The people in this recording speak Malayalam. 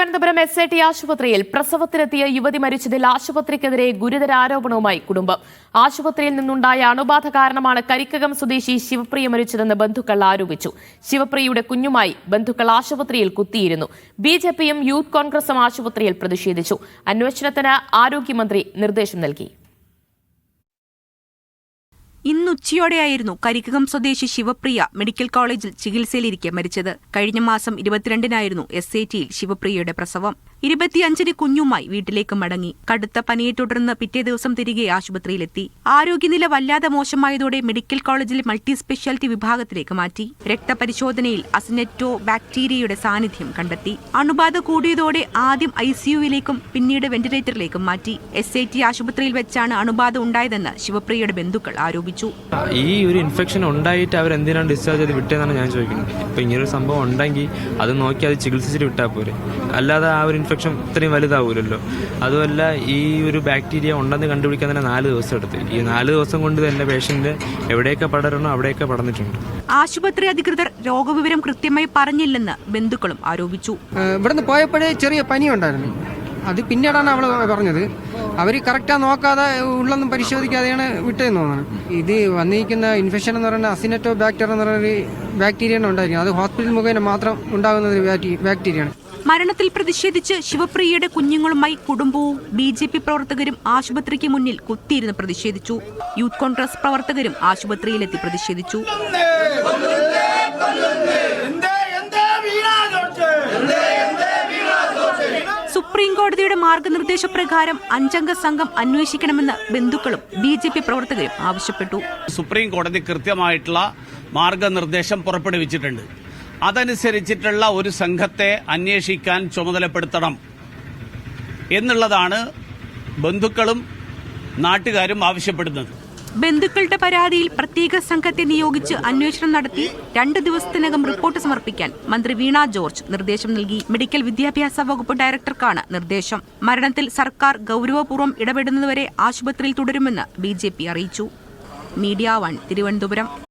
തിരുവനന്തപുരം എസ് ഐ ടി ആശുപത്രിയിൽ പ്രസവത്തിനെത്തിയ യുവതി മരിച്ചതിൽ ആശുപത്രിക്കെതിരെ ഗുരുതര ആരോപണവുമായി കുടുംബം. ആശുപത്രിയിൽ നിന്നുണ്ടായ അണുബാധ കാരണമാണ് കരിക്കകം സ്വദേശി ശിവപ്രിയ മരിച്ചതെന്ന് ബന്ധുക്കൾ ആരോപിച്ചു. ശിവപ്രിയയുടെ കുഞ്ഞുമായി ബന്ധുക്കൾ ആശുപത്രിയിൽ കുത്തിയിരുന്നു. ബി ജെ പിയും യൂത്ത് കോൺഗ്രസും ആശുപത്രിയിൽ പ്രതിഷേധിച്ചു. അന്വേഷണത്തിന് ആരോഗ്യമന്ത്രി നിർദ്ദേശം നൽകി. ഇന്നുച്ചയോടെയായിരുന്നു കരിക്കകം സ്വദേശി ശിവപ്രിയ മെഡിക്കൽ കോളേജിൽ ചികിത്സയിലിരിക്കെ മരിച്ചത്. കഴിഞ്ഞ മാസം ഇരുപത്തിരണ്ടിനായിരുന്നു എസ് ഐ ടിയിൽ ശിവപ്രിയയുടെ പ്രസവം. ഇരുപത്തിയഞ്ചിന് കുഞ്ഞുമായി വീട്ടിലേക്ക് മടങ്ങി. കടുത്ത പനിയെ തുടർന്ന് പിറ്റേ ദിവസം തിരികെ ആശുപത്രിയിലെത്തി. ആരോഗ്യനില വല്ലാതെ മോശമായതോടെ മെഡിക്കൽ കോളേജിലെ മൾട്ടി സ്പെഷ്യാലിറ്റി വിഭാഗത്തിലേക്ക് മാറ്റി. രക്തപരിശോധനയിൽ അസിനെറ്റോ ബാക്ടീരിയയുടെ സാന്നിധ്യം കണ്ടെത്തി. അണുബാധ കൂടിയതോടെ ആദ്യം ഐസിയുവിലേക്കും പിന്നീട് വെന്റിലേറ്ററിലേക്കും മാറ്റി. എസ് ഐ ടി ആശുപത്രിയിൽ വെച്ചാണ് അണുബാധ ഉണ്ടായതെന്ന് ശിവപ്രിയയുടെ ബന്ധുക്കൾ ആരോപിച്ചു. ഈ ഒരു ഇൻഫെക്ഷൻ ഉണ്ടായിട്ട് അവർ എന്തിനാണ് ഡിസ്ചാർജ് ചെയ്ത് വിട്ടതെന്നാണ് ഞാൻ ചോദിക്കുന്നത്. ഇപ്പം ഇങ്ങനൊരു സംഭവം ഉണ്ടെങ്കിൽ അത് നോക്കി അത് ചികിത്സിച്ചിട്ട് വിട്ടാൽ പോരെ. അല്ലാതെ ആ ഒരു ഇൻഫെക്ഷൻ ഇത്രയും വലുതാവൂലല്ലോ. അതുമല്ല ഈ ഒരു ബാക്ടീരിയ ഉണ്ടെന്ന് കണ്ടുപിടിക്കാൻ തന്നെ നാല് ദിവസം എടുത്ത്. ഈ നാല് ദിവസം കൊണ്ട് തന്നെ പേഷ്യന്റ് എവിടെയൊക്കെ പടരണോ അവിടെയൊക്കെ പടന്നിട്ടുണ്ട്. ആശുപത്രി അധികൃതർ രോഗവിവരം കൃത്യമായി പറഞ്ഞില്ലെന്ന് ബന്ധുക്കളും ആരോപിച്ചു. ഇവിടെ ഇവിടുന്ന് പോയപ്പോഴേ ചെറിയ പനി ഉണ്ടായിരുന്നു അത് പിന്നീടാണ് അവൾ പറഞ്ഞത്. അവർ കറക്റ്റാ നോക്കാതെ ഉള്ളൊന്നും പരിശോധിക്കാതെയാണ് വിട്ടതെന്ന് തോന്നുന്നത് ഇത് വന്നിരിക്കുന്ന ഇൻഫെക്ഷൻ എന്ന് പറയുന്നത് അസിനറ്റോ ബാക്ടീരിയ എന്ന് പറയുന്ന ബാക്ടീരിയ ഉണ്ടായിരിക്കും. അത് ഹോസ്പിറ്റൽ മുഖേന മാത്രം ഉണ്ടാകുന്ന ഒരു ബാക്ടീരിയയാണ് മരണത്തിൽ പ്രതിഷേധിച്ച് ശിവപ്രിയയുടെ കുഞ്ഞുങ്ങളുമായി കുടുംബവും ബി ജെ പി പ്രവർത്തകരും ആശുപത്രിക്ക് മുന്നിൽ കുത്തിയിരുന്ന് പ്രതിഷേധിച്ചു. യൂത്ത് കോൺഗ്രസ് പ്രവർത്തകരും ആശുപത്രിയിലെത്തി പ്രതിഷേധിച്ചു സുപ്രീം കോടതിയുടെ മാർഗനിർദ്ദേശപ്രകാരം അഞ്ചംഗ സംഘം അന്വേഷിക്കണമെന്ന് ബന്ധുക്കളും ബി ജെ പി പ്രവർത്തകരും ആവശ്യപ്പെട്ടു. സുപ്രീം കോടതി കൃത്യമായിട്ടുള്ള മാർഗനിർദ്ദേശം പുറപ്പെടുവിച്ചിട്ടുണ്ട്. അതനുസരിച്ചിട്ടുള്ള ഒരു സംഘത്തെ അന്വേഷിക്കാൻ ചുമതലപ്പെടുത്തണം എന്നുള്ളതാണ് ബന്ധുക്കളും നാട്ടുകാരും ആവശ്യപ്പെടുന്നത്. ബന്ധുക്കളുടെ പരാതിയിൽ പ്രത്യേക സംഘത്തെ നിയോഗിച്ച് അന്വേഷണം നടത്തി രണ്ട് ദിവസത്തിനകം റിപ്പോർട്ട് സമർപ്പിക്കാൻ മന്ത്രി വീണ ജോർജ് നിർദ്ദേശം നൽകി. മെഡിക്കൽ വിദ്യാഭ്യാസ വകുപ്പ് ഡയറക്ടർക്കാണ് നിർദ്ദേശം. മരണത്തിൽ സർക്കാർ ഗൌരവപൂർവം ഇടപെടുന്നതുവരെ ആശുപത്രിയിൽ തുടരുമെന്ന് ബി അറിയിച്ചു. മീഡിയ വൺ തിരുവനന്തപുരം.